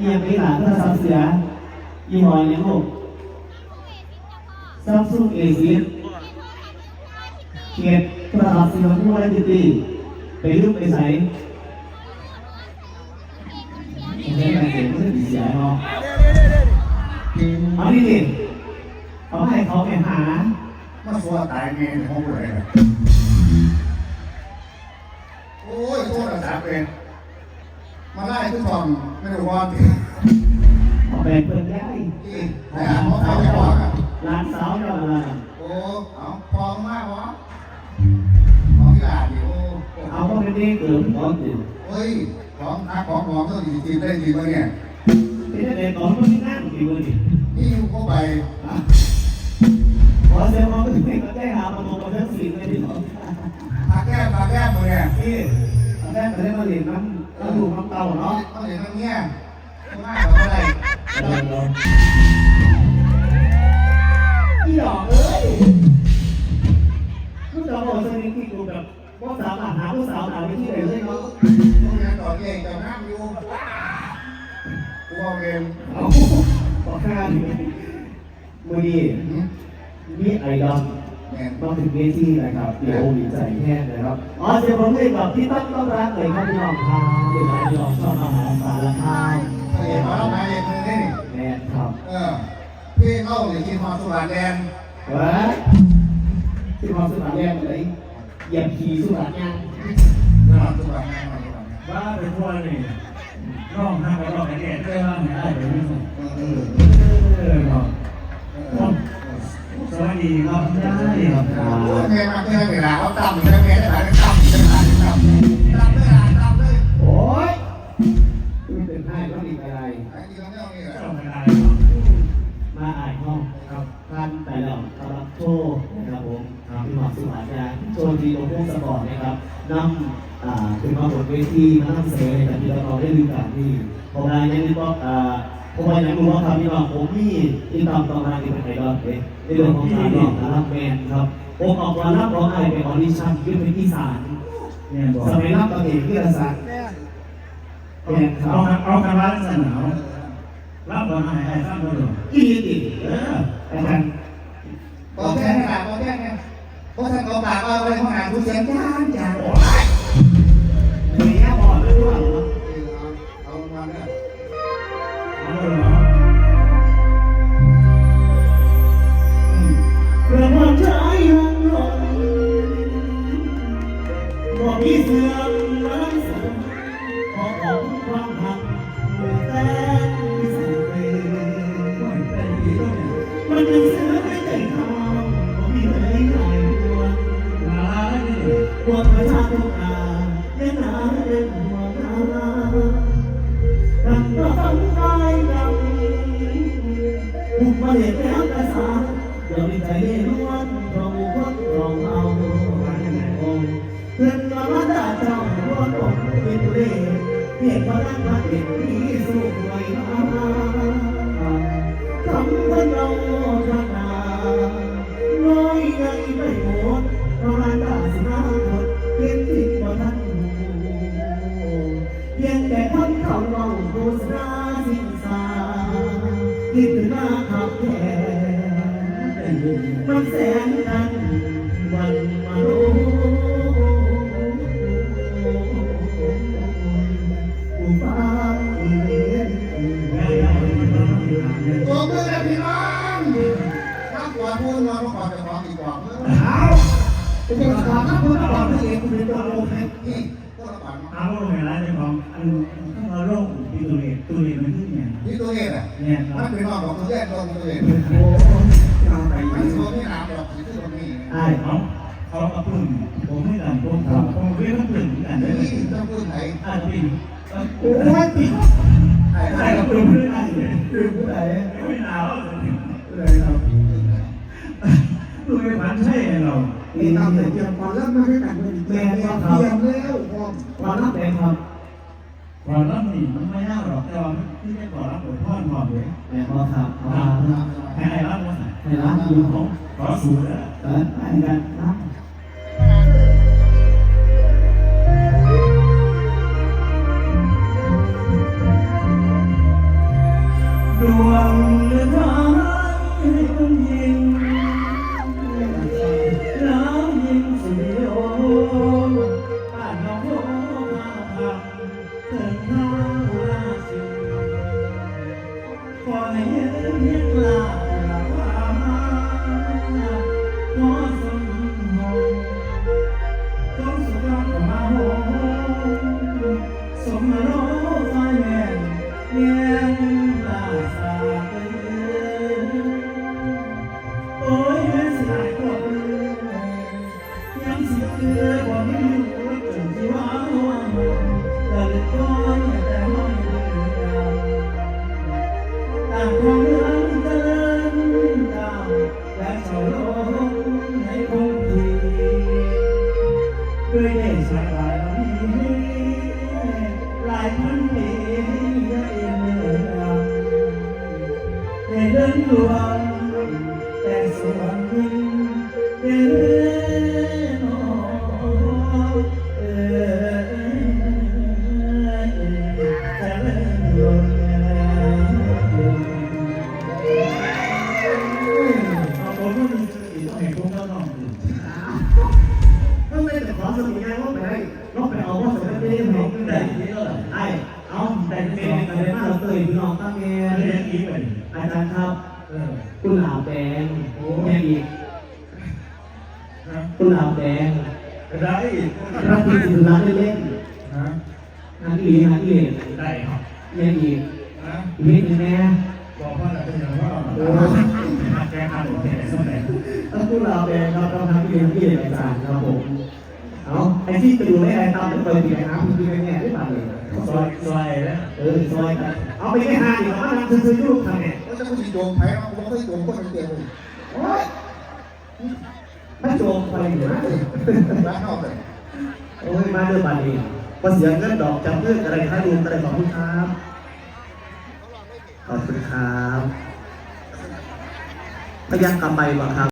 เอียงไปหลังโทรศัพท์เสียยี่ห้อเนี่ยลูกซัมซุงเอซิสเกียรติโทรศัพท์เสียผู้ไร้จิตติไปลืมไปใส่ไม่ใช่การเก็บไม่ใช่ดีเสียเนาะเอาดิดิเอาให้เขาไปหามาสัวตายเมนของผู้ใดน่ะโอ้ยโทษนะสามเป็น มาไล่ทุกคนไม่รู้ว่าที่เอาไปเปิดย้ายที่ไหนอะเขาเขาจะบอกอะร้านสาวเราอะไรโอ้เอาพอมากวะของที่หลานดิโอ้เอาก็เป็นเด็กเกิดก่อนสิเฮ้ยของนักของของต้องดีจริงได้จริงมั้เนี่ยเป็นเด็กก่อนก็ที่นั่งอยู่เลยนี่อยู่เข้าไปขอเสียงมองก็ถึงก็ได้หาประตูมาทั้งสี่เลยที่สองพาแก้มพาแก้มมือเนี่ยที่ได้มาได้มาเรียน น้ำน้ำดูน้ำเต่าเนาะต้องเห็นตรงเนี้ยมากกว่าอะไรพี่ดอกเอ้ยลูกดอกบอกสนิทที่กูแบบว่าสามาหาผู้สาวหาไปที่ไหนเลยเนาะต้องเรียนต่อเองจะน้ำอยู่กูเอาเองเอาขอข้าดีมือดีมีไอดอล ม่นมาถึงเวทีนะครับเดี๋ยวดีใจแค่นะครับอ๋อเสียงผมเองแบบที่ต้องต้องรักเลยครับพี่น้องครับพี่น้องพี่น้องชอบอาหารสารคามเคยเห็นว่าเรามาเองเลยนี่แม่ครับ เออพี่เล่าเลยกินมาสุราแดนเฮ้ยที่ความสุขแรกเลยเหยียบขี่สุราเนี่ยมาสุราแดนมาสุราแดนว่าไปทั่วนี่ร้องห้าไปร้องไอ้แก่ได้บ้างไม่ได้ไปไม่ส่งเออเออ เออเนาะสวัสดีครับได้ครับโอ้ยแม่มาเพื่อนเวลาเขาตั้มใช่ไหมแต่หลายตั้มใช่ไหมตั้มตั้มเลยอะตั้มเลยโอ้ยคุณเป็นให้ต้องมีอะไรไอ้ที่เราเนี่ยนี่แหละเจ้าไม่ได้เนาะมาอ่านห้องครับท่านแต่ละสำหรับโชว์นะครับผมพี่หมอสุภาจะโชว์ทีโอโม่สปอร์ตนะครับนำอ่าเป็นมาบนเวทีมานำเสนอในการที่เราได้ดูกันที่ผมรายงานที่บอกอ่า ผมรายงานรู้ว่าครับพี่น้องผมมีที่ตามตำนานที่เป็นไอดอลเลยในเรื่องของการร้องรับแมนครับผมออกมารับร้องไอเป็นออดิชั่นขึ้นเป็นที่ศาลเนี่ยบอกสมัยรับตอนเอกที่ศาลแมนครัเอาบเอาคำว่าสนาวรับบอลให้ให้สร้างบอลยี่สิบเออแต่กันบอกแค่ขนาดบอกแค่เนี่ยเพราะท่านเขาปากว่าไปห้องน้ำผู้เสียงจานจาน เหตุว่ารักมาเด็กที่สู้ไว้มาคำว่าเราชนะน้อยใหญ่ไม่หมดเราลานด่าสินาคนเพียงที่บ่ทันหูเพียงแต่คนเขาลองโฆษณาสิ้นสาคิดถึงหน้าขับแทนมันแสน เองคุณเป็นตัวโลกนะนี่ก็ระบาดเอาลงเวลาเจ้าของอันถ้าเราลงที่ตัวเองตัวเองมันขึ้นเนี่ยนี่ตัวเองอะเนี่ยคมัรันบเป็นนอนของตัวเองตัวตัวเองโอ้เอาไปมันตัวนี่หนามหรอกที่ตัวนี้ไอ้เขาเขากระพึ่งผมไม่หลังผมผมผมเรียกกระพึ่งเหมือนกันเลยนี่ต้องพูดไหนอาจริงโอ้ยปิดไอ้ใช่ไอ้กระพึ่งไม่ได้เลยคือผู้ใดไม่หนาวเลยครับ ดูไม่ผ่านใช่เรานี่ตามแต่เกี่ยวกับเรื่องมาด้วยกันเลยแม่ก็ครับเตรียมแล้วพร้อมวันรับแดงครับก่อนรับนี่มันไม่ยากหรอกแต่ว่าที่ได้ก่อนรับบทพ่อพอเลยแม่ก็ครับเอาให้รับมาให้ร้านอยู่ของขอสูตรนะเออไปกันนะ สมหงต้องสุขภาพมาโหสมโรไฟแม่เลี้ยงตาสา เมื่อให้เดินดวง เอาว่าสมุนไพรไม่ได้ไม่ได้ไอ้เอาแต่เมย์อะไรมาเราเคยพี่น้องตั้งเมย์เรียนอีกเลยอาจารย์ครับคุณหลาแดงแม่อีกคุณหลาแดงได้รักที่สุดรักเล่นนะงานอีงานอียนได้ครับแม่อีกนะอีกนิดแม่บอกว่าเราเป็นอย่างว่าโอ้แกขาดแกสมัยแล้วคุณหลาบแดงครับเราทำอีอีอาจารย์ครับผม อาไอ้ที่ไปดูแลไอ้ตามไปดีนะครับคุณพี่แม่ได้ป่ะเลยซอยซอยแล้วเออซอยกันเอาไปแค่ห้าดีกว่านั่งซื้อๆลูกทำไงก็จะคุยโดมไผ่เราไม่โดมคนเดียวโอ๊ยไม่โจมไปอยู่นะร้านนอกเลยโอ้ยมาเดือบานีพอเสียเงินดอกจำเพื่อนอะไรท้ายรูมอะไรขอบคุณครับขอบคุณครับพยักกำไมวะครับ